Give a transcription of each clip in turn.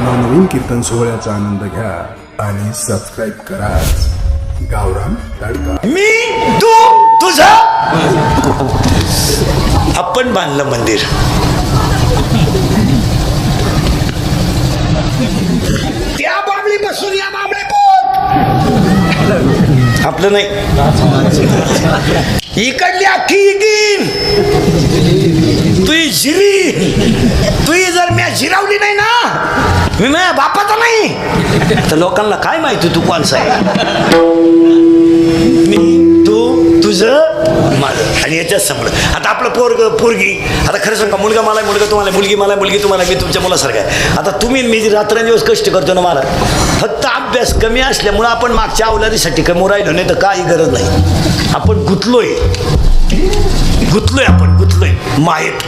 नवनवीन कीर्तन सोहळ्याचा आनंद घ्या आणि सबस्क्राईब करा. गावराम तडका. मी तू तुझा? आपण बांधलं मंदिर. त्या बाबळी बसून या बाबळे आपलं नाही. इकडली अख्खी इकीन तुही जिरी. तुही जर मी जिरावली नाही ना मी माझ्या बापाचा नाही. तर लोकांना काय माहिती तू कोणचा आहे मी तू तुझं माझं. आणि याच्यात समोर आता आपलं पोरग पोरगी आता खरं सांगा मुलगा मला मुलगा तुम्हाला मुलगी मला मुलगी तुम्हाला मी तुमच्या मुलासारखं आहे. आता तुम्ही मी रात्रंदिवस कष्ट करतो ना मला. फक्त अभ्यास कमी असल्यामुळं आपण मागच्या अवलादीसाठी कमी राहिलो नाही तर काही गरज नाही. आपण गुतलोय. गुतलोय आपण गुतलोय. मायेत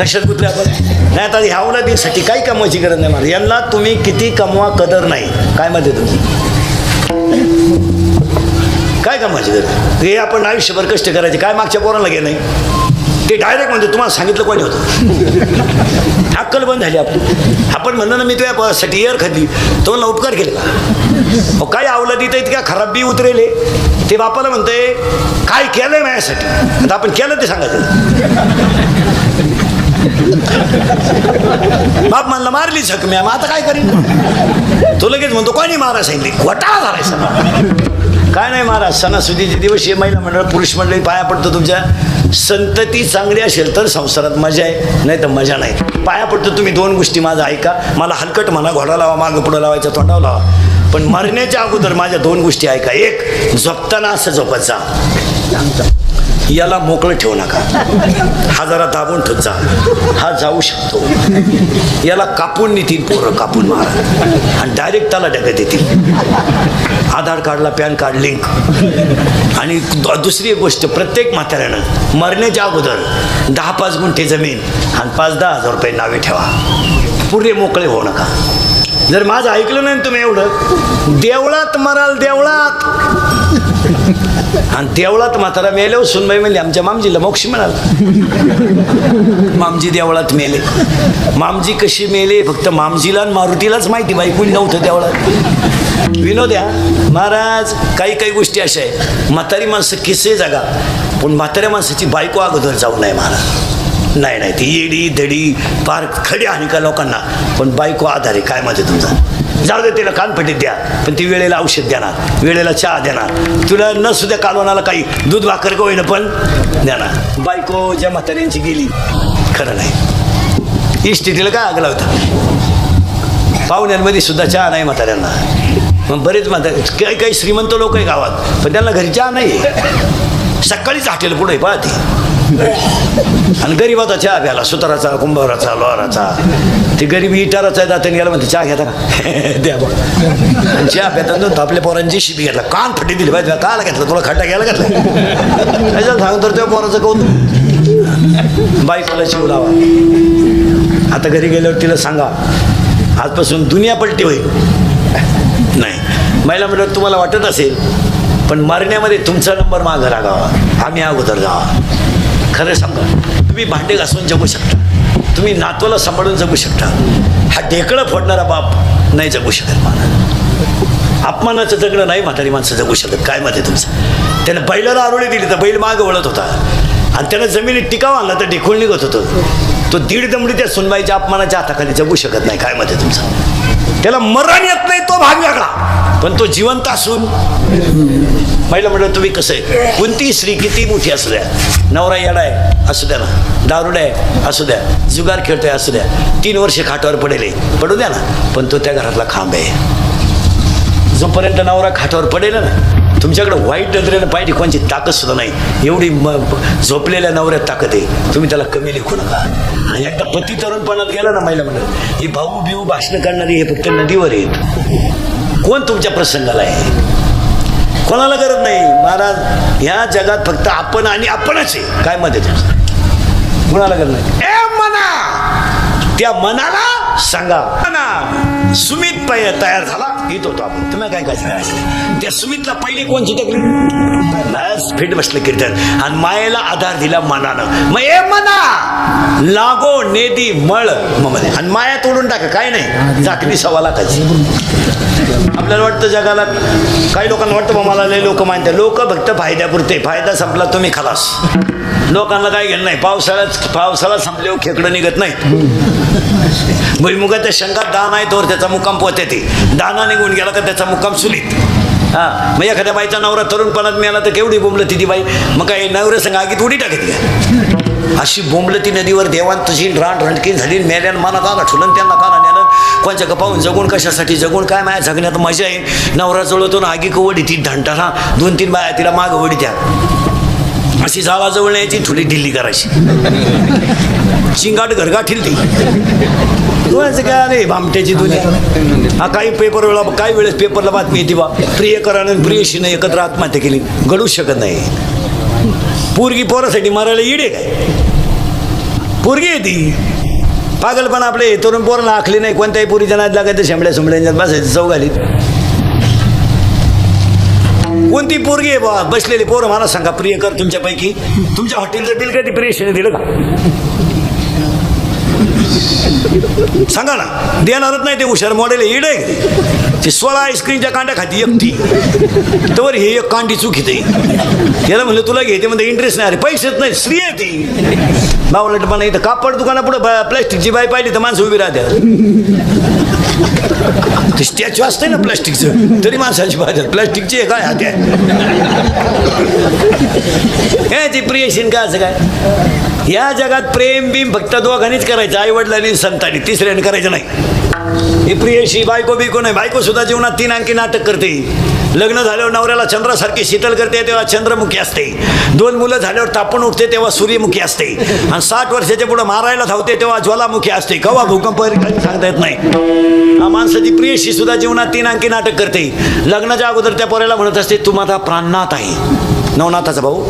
कशात गुतलोय आपण? नाही आता ह्या अवलादीसाठी काही कमवायची गरज नाही मला यांना तुम्ही किती कमवा कदर नाही. काय म्हणते तुम्ही? काय कामाची गरज? हे आपण आयुष्यभर कष्ट करायचे. काय मागच्या पोराला गेलं नाही ते डायरेक्ट म्हणजे तुम्हाला सांगितलं कोणी होतं? अक्कल बंद झाली आपली. आपण म्हणलं ना मी तुझ्यासाठी एअर खाल्ली तो मला उपकार केला का? काय आवलं तिथं? इतक्या खराब बी उतरेले. ते बापाला म्हणतंय काय केलंय माझ्यासाठी? आता आपण केलं ते सांगायचं. बाप म्हणलं मारली झक मी आता काय करीन? तो लगेच म्हणतो कोणी मारा सांगितली? घोटाळा झालाय काय नाही महाराज सणासुदीचे दिवस हे महिला मंडळ पुरुष मंडळी पाया पडतो तुमच्या. संतती चांगली असेल तर संसारात मजा आहे नाही तर मजा नाही. पाया पडतो तुम्ही दोन गोष्टी माझं ऐका. मला हलकट म्हणा घोडा लावा मागं पुढं लावायचा तोंडावर लावा. पण मरण्याच्या अगोदर माझ्या दोन गोष्टी ऐका. एक झोपताना असं झोपत जा. याला मोकळं ठेवू नका. हा जरा दाबून ठेवत जा. हा जाऊ शकतो. याला कापून नेतील पोरं कापून मारा. आणि डायरेक्ट त्याला ढकत येतील आधार कार्डला पॅन कार्ड लिंक आणि दुसरी एक गोष्ट प्रत्येक म्हाताऱ्यानं मरण्याच्या अगोदर दहा पाच गुंठे जमीन आणि पाच दहा हजार रुपये नावे ठेवा. पुरे मोकळे होऊ नका. जर माझं ऐकलं नाही तुम्ही एवढं देवळात मराल देवळात. आणि देवळात म्हातारा मेल्यावर सुनबाई म्हणली आमच्या मामजीला मोक्ष मिळाला मामजी देवळात मेले. मामजी कशी मेले? फक्त मामजीला आणि मारुतीलाच माहिती बाई कुणी नव्हतं देवळात. विनोद या महाराज काही काही गोष्टी अशा आहे. म्हातारी माणसं किस्से जागा पण म्हाताऱ्या माणसाची बायको अगोदर जाऊ नये महाराज. नाही नाही ती येडी धडी पार खडी आणि का लोकांना? पण बायको आधार आहे काय मध्ये तुमचा जाऊ दे तिला कानपटीत द्या. पण ती वेळेला औषध देणार वेळेला चहा देणार. तुला न सुद्धा कालवणाला काही दूध भाकर का होईना पण देणार. बायको ज्या म्हाताऱ्यांची गेली खरं नाही. इस्टेटीला काय आगला होता पाहुण्यांमध्ये सुद्धा चहा नाही म्हाताऱ्यांना. मग बरेच म्हातारे काही काही श्रीमंत लोक आहे गावात पण त्यांना घरी चहा नाही सकाळीच हॉटेल पुढे पाहते आणि गरीबाचा चहा प्याला सुताराचा कुंभाराचा लोहाराचा. ते गरीब इटाराचा दातन गेला म्हणते चहा घेता का द्या बा आणि चहा प्याता तर आपल्या पोरांची शिबी घेतला कान फटी दिली पाहिजे काला घेतला तुला खड्डा घ्यायला घेतला. त्याच्यात सांगतो त्या पोराचं कौतुक. बायकोला शिव लावा. आता घरी गेल्यावर तिला सांगा आजपासून दुनिया पलटी होईल. नाही. महिला म्हटलं तुम्हाला वाटत असेल पण मरण्यामध्ये तुमचा नंबर मागं लागावा. आम्ही अगोदर जावा. खरं सांगा तुम्ही भांडे घासून जगू शकता. तुम्ही नातवाला सांभाळून जगू शकता. हा ढेकळं फोडणारा बाप नाही जगू शकत मला अपमानाचं जगणं नाही म्हातारी माणसं जगू शकत. काय मध्ये तुमचं? त्यानं बैलाला आरोळी दिली तर बैल माग वळत होता. आणि त्यानं जमिनीत टिकाव आणला तर ढेकूळ निघत होतं. तो दीड दमडी त्या सुनबाईच्या अपमानाच्या हाताखाली जगू शकत नाही. काय मध्ये तुमचं? त्याला मरण येत नाही तो भाग वेगळा. पण तो जिवंत असून महिला म्हणलं तुम्ही कसं आहे? कोणती स्त्री किती मोठी असू द्या नवरा येडा आहे असू द्या ना. दारुडा आहे असू द्या. जुगार खेळतोय असू द्या. तीन वर्ष खाटावर पडेल पडू द्या ना. पण तो त्या घरातला खांब आहे. जोपर्यंत नवरा खाटावर पडेल ना तुमच्याकडे वाईट नजरेनं पाहिजे कोणची ताकद सुद्धा नाही. एवढी म झोपलेल्या नवऱ्यात ताकद आहे. तुम्ही त्याला कमी लेखू नका. आणि एकदा पती तरुणपणात गेला ना महिला म्हणत ही भाऊ बिऊ भाषणं करणारी हे फक्त नदीवर आहेत. कोण तुमच्या प्रसंगाला आहे? कोणाला गरज नाही? महाराज ह्या जगात फक्त आपण आणि आपणच आहे. काय मध्ये कोणाला गरज नाही? ए मना! त्या मनाला सांगा. मना सुमित पाय तयार झाला. येत होतो आपण. तुम्ही काय काय त्या सुमितला पहिली कोणची तकलीफ फिट बसलं कीर्तन आणि मायेला आधार दिला मनानं. मग ए मना! लागो नेदी मळ. मग आणि माया तोडून टाका काय नाही. चाकरी सवाला लाखाची. आपल्याला वाटतं जगाला काही लोकांना वाटतं बा मला लय लोक मानतात. लोक फक्त फायद्यापुरते. फायदा संपला तुम्ही खलास. लोकांना काय घेणं नाही. पावसाळ्यात पावसाळा संपल्यावर खेकडं निघत नाहीत. भुईमुगाच्या शंकात दाना आहे तोवर त्याचा मुक्काम पोहते ते. दाना निघून गेला का त्याचा मुक्काम सुलीत हा मग एखाद्या बाईचा नवरा तरुणपणात मिळाला तर केवढी बोंबलं ती बाई? मग काय नवऱ्या संग आगीत उडी टाकत का? अशी बोंबलं ती नदीवर देवान तुझी रान रणकी झाली मेल्यान मनात आला ठुलन त्यांना काला नेलं. कोणच्या का पाहून जगून कशासाठी जगून काय माया जगण्यात मजा आहे? नवरा जवळतून आगी कवडी ती धंटाना दोन तीन बाया तिला माग वडी त्या अशी जावाजवळ न्यायची थोडी ढिल्ली करायची. चिंगाट घरगाठील ती. डोळ्याचं काय नाही भामट्याची दुनिया हा काही पेपर वेळा काही वेळेस पेपरला बातमी येते बा. प्रियकरानं प्रियशीनं एकत्र आत्महत्या केली. घडूच शकत नाही. पोरगी पोरासाठी मारायला इडे काय? पोरगी आहे ती. पागलपण आपले तरुण पोरांना आखली नाही. कोणत्याही पोरीच्या नाद लागायचं शेंबड्या सुंबड्यांच्यात बसायचं चौघालीत कोणती पोरगी आहे बा? बसलेली पोरं मला सांगा. प्रियकर तुमच्यापैकी. तुमच्या हॉटेलचं बिल कधी प्रियशीने दिलं का? सांगा ना देणारच नाही ते हुशार मॉडेल इड. आहे ते सोळा आईस्क्रीमच्या कांड्या खाती एकटी. तर हे एक कांडी चुकीत आहे. याला म्हणलं तुला घेते म्हणजे इंटरेस्ट नाही. अरे पैसेच नाही स्त्री आहे ती. बावलटपणा इथं कापड दुकाना पुढे प्लॅस्टिकची बाई पाहिली तर माणसं उभी राहते ते स्टॅच्यू असते ना प्लास्टिकचं तरी माणसाची पाहतात प्लास्टिकची काय हात्या काय ती प्रियशीन का असं काय? या जगात प्रेम बिम फक्त दोघांनीच करायचं. आई वडिलांनी संतांनी तिसऱ्याने करायचं नाही. ही प्रियशी बायको बिको नाही. बायको सुद्धा जीवनात तीन आणखी नाटक करते. लग्न झाल्यावर नवऱ्याला चंद्रासारखी शीतल करते तेव्हा चंद्रमुखी असते. दोन मुलं झाल्यावर तापण उठते तेव्हा सूर्यमुखी असते. आणि साठ वर्षाच्या पुढे मारायला धावते तेव्हा ज्वालामुखी असते. कवा भूकंप सांगता येत नाही. हा माणसाची प्रियशी सुद्धा जीवनात तीन आणखी नाटक करते. लग्नाच्या अगोदर त्या पोऱ्याला म्हणत असते तू माझा प्राणनाथ आहे. नवनाथाचा भाऊ.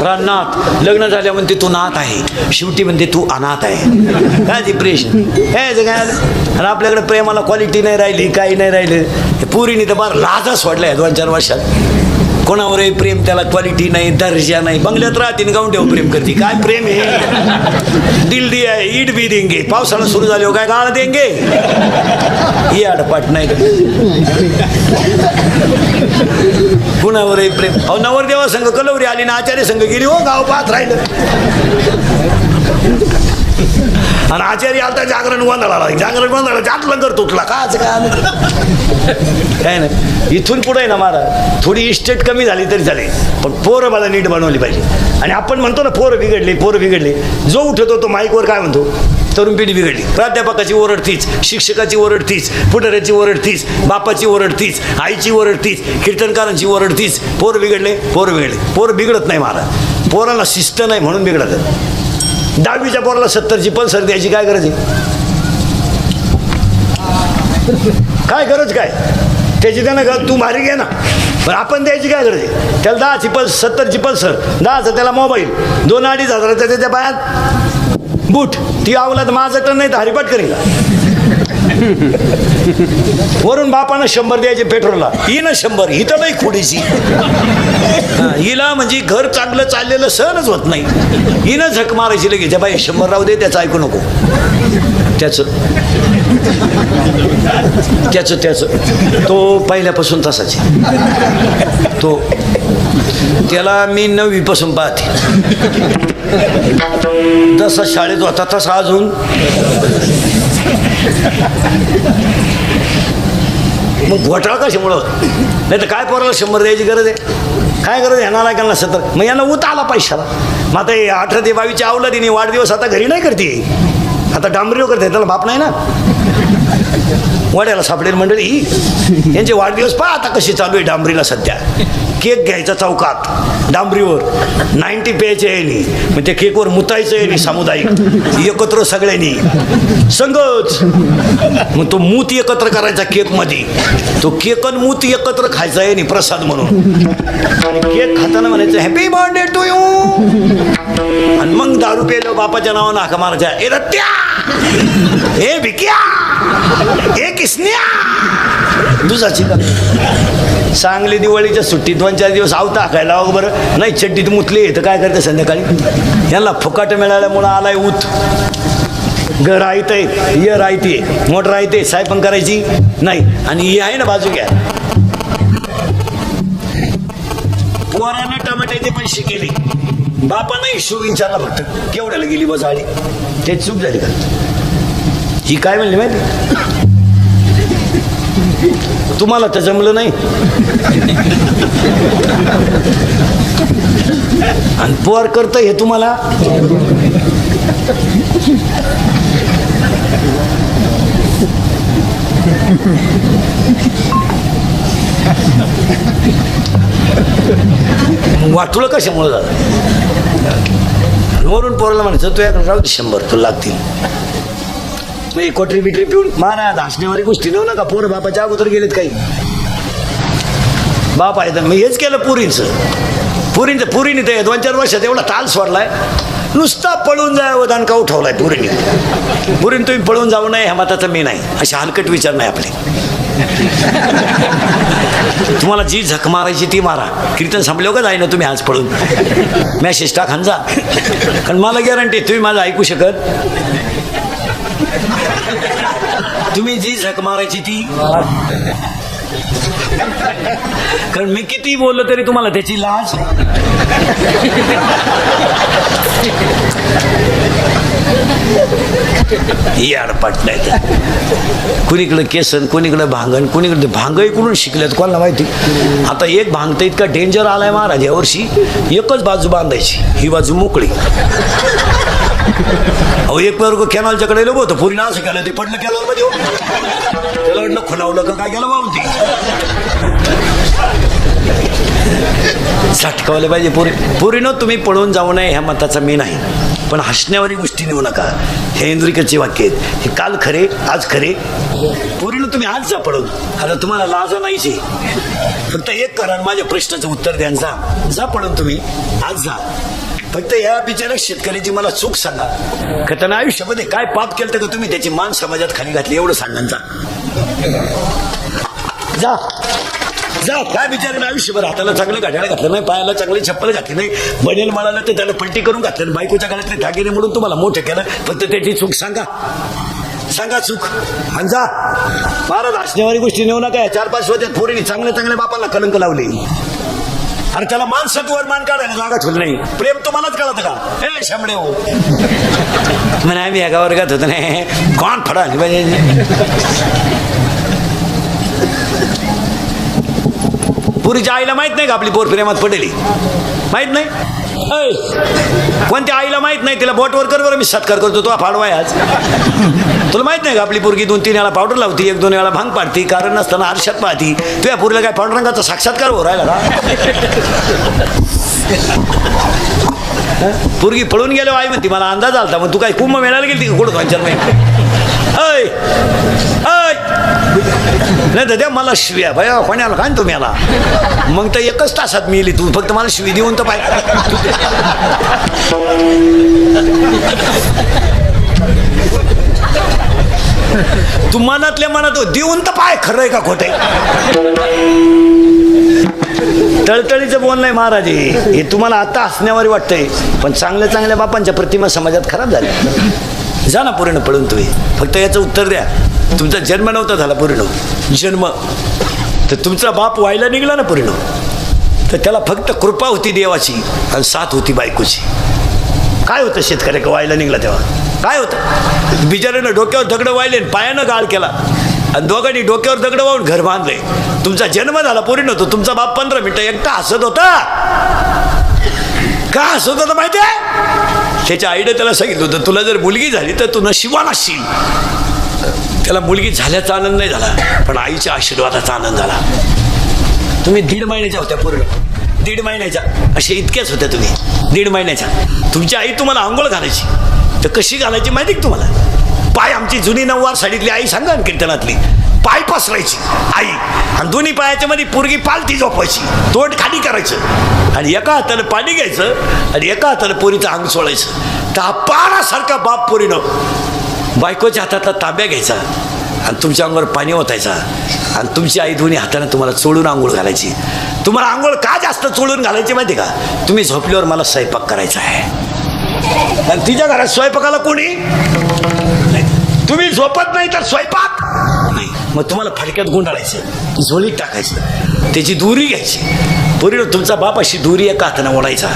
प्राणनाथ लग्न झाल्या म्हणते तू नाथ आहे. शेवटी म्हणते तू अनाथ आहे. काय डिप्रेशन हे काय आणि आपल्याकडे प्रेमाला क्वालिटी नाही राहिली काही नाही राहिलं. पुरीने तर बार लाजा सोडलाय दोन चार वर्षात. कोणावरही प्रेम त्याला क्वालिटी नाही दर्जा नाही. बंगल्यात राहते गाऊन ठेव प्रेम करते. काय प्रेम हे दिल आहे है ईट बी देंगे. पावसाळा सुरू झाले काय गाळ देंगे? ही आडपाट नाही कुणावरही प्रेम. अहो नवरदेवा संघ कलवरी आली ना आचार्य संघ गेली हो गाव पाहत राहिलं. आणि आचार्य आता जागरण गोंधळाला. जागरण गोंधळा जात कर तुटला का काय नाही. इथून पुढे ना महाराज. थोडी इस्टेट कमी झाली तरी झाली पण पोरं मला नीट बनवली पाहिजे. आणि आपण म्हणतो ना पोरं बिघडले पोरं बिघडले. जो उठतो तो माईकवर काय म्हणतो? तरुण पिढी बिघडली. प्राध्यापकाची ओरड तीच शिक्षकाची ओरड तीच पुढाऱ्याची ओरड तीच बापाची ओरड तीच आईची ओरड तीच कीर्तनकारांची ओरड तीच. पोरं बिघडले पोरं बिघडले. पोरं बिघडत नाही महाराज. पोराला शिस्त नाही म्हणून बिघडत. दहावीच्या पोराला सत्तरची पल्सर द्यायची काय गरज आहे? काय गरज काय? त्याची त्यानं ग- तू मारी घे ना. पण आपण द्यायची काय गरज आहे? त्याला दहाची पल्स सत्तरची पल्सर दहाचा त्याला मोबाईल दोन अडीच हजाराचा त्याच्या पायात बूट ती आवलात माझं तर नाही तर हरिपाठ करेल वरून बापानं शंभर द्यायचे पेट्रोलला. ही ना शंभर ही तर नाही खोडीची हिला म्हणजे घर चांगलं चाललेलं सहनच होत नाही. हिनं झक मारायची लगेच. त्या बाई शंभर राहू दे त्याचं ऐकू नको. त्याचं त्याचं त्याचं. तो पहिल्यापासून तसाच आहे. तो त्याला मी नववीपासून पाहते. जसा शाळेत होता तसा अजून. मग घोटाळा कशामुळं? नाही तर काय पोराला शंभर द्यायची गरज आहे? काय गरज आहे? का काय सत्तर मग यांना उत आला पैशाला. मग आता अठरा ते बावीसच्या तिने वाढदिवस आता घरी नाही करते. आता डांबरीव करते. त्याला बाप नाही ना? वाड्याला सापडेल मंडळी. यांचे वाढदिवस पहा आता कशी चालू आहे डांबरीला सध्या. केक घ्यायचा चौकात डांबरीवर. नाईन्टी प्यायचे यानी मग त्या केकवर मुतायचं यानी सामुदायिक. एकत्र सगळ्यांनी. संगच मग तो मूत एकत्र करायचा केकमध्ये तो केक आणि मूत एकत्र खायचा यानी प्रसाद म्हणून. केक खाताना म्हणायचं हॅपी बर्थडे टू यू आणि मग दारू प्यायलं बापाच्या नावानं हाका मारायच्या ए रत्या! ए भिक्या! ए किसन्या! दुधाची का चांगली दिवाळीच्या सुट्टीत दोन चार दिवस आवता हाकायला हो बरं. नाही चड्डीत मुतले तर काय करते संध्याकाळी? यांना फुकाट मिळाल्यामुळं आलाय ऊत. घर राहते ये राहते मोटर राहते साय पण करायची? नाही. आणि ही आहे ना बाजू घ्या. पोरानं टमाट्याचे पैसे केले. नाही हिशोब विचारला फक्त केवढ्याला गेली बस आली ते चूक झाली का? ही काय म्हणली माहिती? तुम्हाला तर जमलं नाही. आणि पोर करतं हे तुम्हाला? वाटुलं कशामुळे झालं? वरून पोराला म्हणायचं तुझ्याकडे राहू दे शंभर तुला लागतील. मग एक कोटरी बिटरी पिऊन मारा धासण्यावारी गोष्टी नेऊ नका. पोर बापाच्या अगोदर गेलेत काही. बाप आहे तर मी हेच केलं पुरींचं. पुरींचं पुरीने ते दोन चार वर्षात एवढा ताल सोडलाय. नुसता पळून जाय वदान का उठवलाय पुरीने. पुरीन तुम्ही पळून जाऊ नये ह्या मताचा मी नाही. असे हलकट विचार नाही आपले. तुम्हाला जी झक मारायची ती मारा. कीर्तन संपले का जाईना तुम्ही आज पळून. मॅसेज टाक जा. कारण मला गॅरंटी तुम्ही माझं ऐकू शकत. तुम्ही जी झक मारायची ती. कारण मी किती बोललो तरी तुम्हाला त्याची लाज याड पटलाय कुणीकडे केसन कुणीकडे भांगण कुणीकडे भांग इकडून शिकल्यात कोणाला माहिती? आता एक भांगतं इतका डेंजर आलाय महाराज यावर्षी. एकच बाजू बांधायची ही बाजू मोकळी. अहो एक वर्ग कॅनलच्या कडे लोक होतं. पुरी असं केलं ते पडलं केलं मध्ये त्याला वाटलं खुलावलं का काय केलं बाबा साठकावलं पाहिजे पुरी. पुरीनं तुम्ही पळून जाऊ नये ह्या मताचा मी नाही. पण हसण्यावारी गोष्टी नेऊ नका. हे इंद्रिकाची वाक्य आहेत. हे काल खरे आज खरे. पुरीनं तुम्ही आज जा पळून. आता तुम्हाला लाजा नाहीच आहे फक्त एक करा आणि माझ्या प्रश्नाचं उत्तर द्यान जा. जा पळून तुम्ही. आज जा. फक्त या बिचाऱ्या शेतकऱ्याची मला चूक सांगा. का त्यानं आयुष्यामध्ये काय पाप केलं का तुम्ही? त्याची मान समाजात खाली घातली एवढं सांगा जा. जा. काय बिचाऱ्यानं आयुष्यभर हाताला चांगलं घड्याळ घातलं नाही पायाला चांगली चप्पल घातली नाही बनेल म्हणाला तर त्याला पलटी करून घातलं. बायकोच्या काळातले धागिने म्हणून तुम्हाला मोठं केलं. फक्त त्याची चूक सांगा. सांगा चूक. आणि जा. महाराज हसण्यावारी गोष्टी नेऊ नका. चार पाच वर्षात पोरीने चांगल्या चांगल्या बापाला कलंक लावले. अरे त्याला माणसातवर मान काढायला जागा ठेवली नाही. प्रेम तुम्हालाच कळत का? ए शामडे हो. म्हणे आम्ही एका वर्गात होतो नाही कोण फडा पुरीच्या आईला माहीत नाही का आपली पोर प्रेमात पडेली माहीत नाही? पण कोणत्या आईला माहीत नाही तिला बोटवर कर बरं मी सत्कार करतो तो फाडवाय आज. तुला माहीत नाही का आपली पोरगी दोन तीन वेळा पावडर लावती एक दोन वेळा भांग पाडती कारण नसताना आरशात पाहती. तुझ्या पुरीला काय पांडुरंगाचा साक्षात्कार हो राहिला का? पोरगी पळून गेलो आई म्हणती मला अंदाज आलता मग तू काय कुंभ मिळायला गेली का कुठं दोन चार महिने नाही तर द्या मला शिव्या भया कोणाला काय तुम्ही आला मग तर एकच तासात मिली तू फक्त मला शिवी देऊन तर पाय. तू मनातल्या मनात हो, देऊन तर पाय खरंय का खोटे तळतळीचं बोल नाही महाराज. हे. हे तुम्हाला आता हसण्यावर वाटतंय. पण चांगल्या चांगल्या बापांच्या प्रतिमा समाजात खराब झाल्या. जा ना पूर्ण पळून तुम्ही. फक्त याचं उत्तर द्या. तुमचा जन्म नव्हता झाला पूर्ण. जन्म. तर तुमचा बाप व्हायला निघला ना पूर्ण. तर त्याला फक्त कृपा होती देवाची आणि साथ होती बायकोची. काय होतं शेतकऱ्या व्हायला निघला तेव्हा? काय होतं? बिचाऱ्यानं डोक्यावर दगडं वाहिले आणि पायानं गाळ केला. आणि दोघांनी डोक्यावर दगड वाहून घर बांधले. तुमचा जन्म झाला पोरी नव्हतो तुमचा बाप पंधरा मिनटं एकटा हसत होता. का हसत होता माहिती आहे? त्याच्या आईने त्याला सांगितलं होतं तुला जर मुलगी झाली तर तू नशिबान असशील त्याला मुलगी झाल्याचा आनंद नाही झाला पण आईच्या आशीर्वादाचा आनंद झाला. तुम्ही दीड महिन्याच्या होत्या पूर्ण. दीड महिन्याच्या. असे इतक्याच होत्या तुम्ही. दीड महिन्याच्या. तुमची आई तुम्हाला आंघोळ घालायची. तर कशी घालायची माहिती का तुम्हाला? पाय आमची जुनी नऊवार साडीतली आई सांगा ना कीर्तनातली. पाय पसरायची आई. आणि दोन्ही पायाच्या मध्ये पोरगी पालती झोपायची. तोंड खाली करायचं. आणि एका हातानं पाणी घ्यायचं आणि एका हातानं पोरीचं अंग सोडायचं. तर हा पाण्यासारखा बाप पोरीनं बायकोच्या हातातला ताब्या घ्यायचा आणि तुमच्या अंगावर पाणी ओतायचा. आणि तुमची आई दोन्ही हाताने तुम्हाला चोळून आंघोळ घालायची. तुम्हाला आंघोळ का जास्त चोळून घालायची माहिती का? तुम्ही झोपल्यावर मला स्वयंपाक करायचा आहे. आणि तिच्या घरात स्वयंपाकाला कोणी? तुम्ही झोपत नाही तर स्वयंपाक? नाही. मग तुम्हाला फडक्यात गुंडाळायचं झोळीत टाकायचं त्याची दुरी घ्यायची. पोरीनं तुमचा बाप अशी दुरी एका हाताने ओढायचा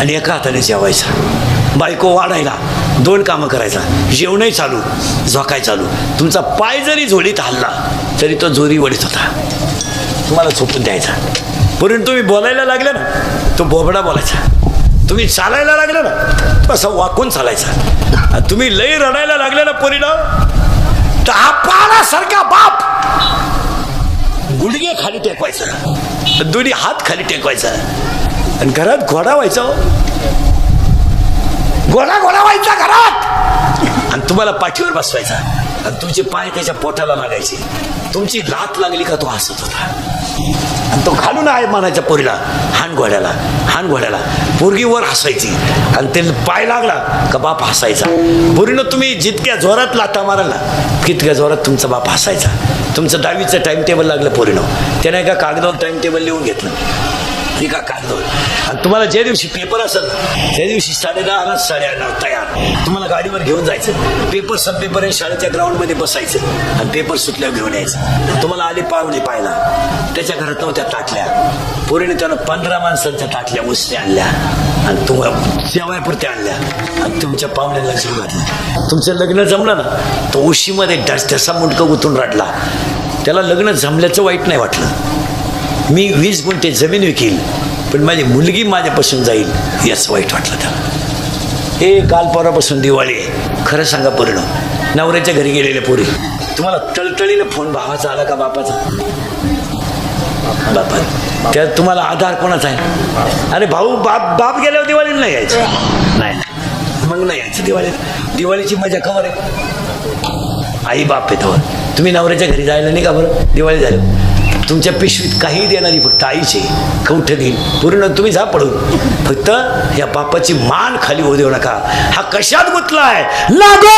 आणि एका हाताने जेवायचा. बायको वाढायला दोन कामं करायचा. जेवणही चालू झोकाय चालू. तुमचा पाय जरी झोळीत हल्ला तरी तो जोरी वडीत होता. तुम्हाला झोपून द्यायचा. पूर्वी तुम्ही बोलायला लागले ना तो बोबडा बोलायचा. तुम्ही चालायला लागले ना तो असं वाकून चालायचा. तुम्ही लई रडायला लागले ना परिणाम तर हा पाण्यासारखा बाप गुडघे खाली टेकवायचा. दोन्ही हात खाली टेकवायचा. आणि घरात घोडा व्हायचा हो. गोळा गोळा व्हायचा घरात. आणि तुम्हाला पाठीवर बसवायचा. आणि तुमचे पाय त्याच्या पोटाला लागायचे. तुमची लात लागली का तो हसत होता. आणि तो घालून आहे मानायच्या पोरीला. हान घोड्याला हान घोड्याला. पोरगी वर हसायची. आणि ते पाय लागला का बाप हसायचा. पोरीनं तुम्ही जितक्या जोरात लाथा माराल तितक्या जोरात तुमचा बाप हसायचा. तुमचं दहावीचं टाइम टेबल लागलं पोरीनं. त्याने एका कागदावर टाइम टेबल लिहून घेतलं. एका कागदावर. आणि तुम्हाला ज्या दिवशी पेपर असेल त्या दिवशी साडे दहा साडे अकरा तयार. तुम्हाला गाडीवर घेऊन जायचं. पेपर संपेपर्यंत शाळेच्या ग्राउंडमध्ये बसायचं. आणि पेपर सुटल्यावर घेऊन यायचं. तुम्हाला आले पाहुणे पाहिला त्याच्या घरात नव्हत्या ताटल्या पोरीने त्यानं पंधरा माणसांच्या ताटल्या उसल्या आणल्या. आणि तुम्हाला जेवायपुरत्या आणल्या. आणि तुमच्या पाहुण्याला जीव घातलं. तुमचं लग्न जमलं ना तो उशीमध्ये डस ठसा मुंडकं गुतून राटला त्याला लग्न जमल्याचं वाईट नाही वाटलं. मी वीस गुंठे जमीन विकील. पण माझी मुलगी माझ्यापासून जाईल याच वाईट वाटलं त्याला. हे काल परवापासून दिवाळी आहे. खरं सांगा पूर्ण. नवऱ्याच्या घरी गेलेल्या पोरी. तुम्हाला तळतळीनं फोन भावाचा आला का बापाचा? बापा त्यात तुम्हाला आधार कोणाचा आहे? अरे भाऊ बाप बाप गेल्यावर दिवाळीला नाही यायचं. नाही नाही. मग नाही यायचं दिवाळीत. दिवाळीची मजा कवर आहे. आई बाप आहे तुम्ही नवऱ्याच्या घरी जायला नाही का बरं. दिवाळी झाली. तुमच्या पिशवीत काही देणारी फक्त आईचे. कौठ घेईल पूर्ण तुम्ही झापडून. फक्त या बापाची मान खाली होऊ देऊ नका. हा कशात गुतलाय? लागो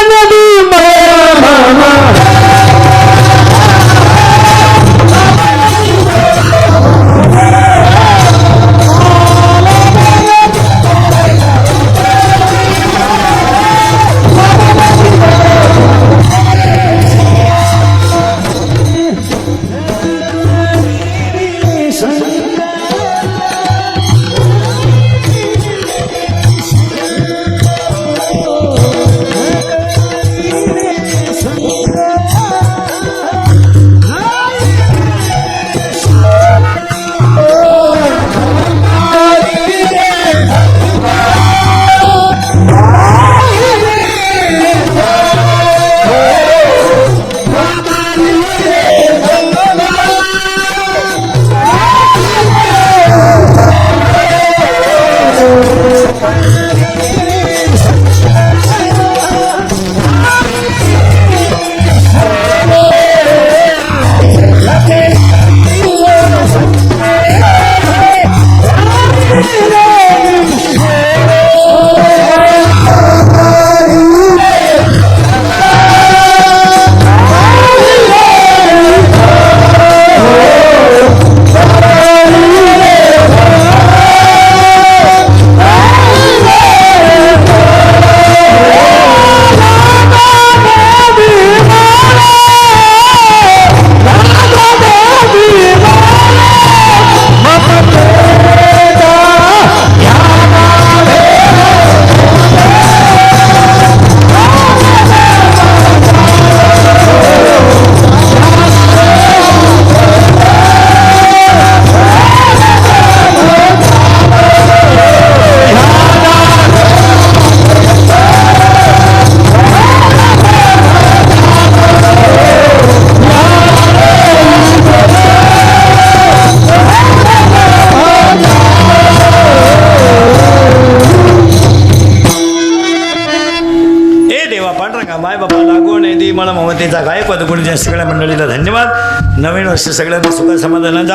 वर्ष सगळ्यांना सुख समाधानाचा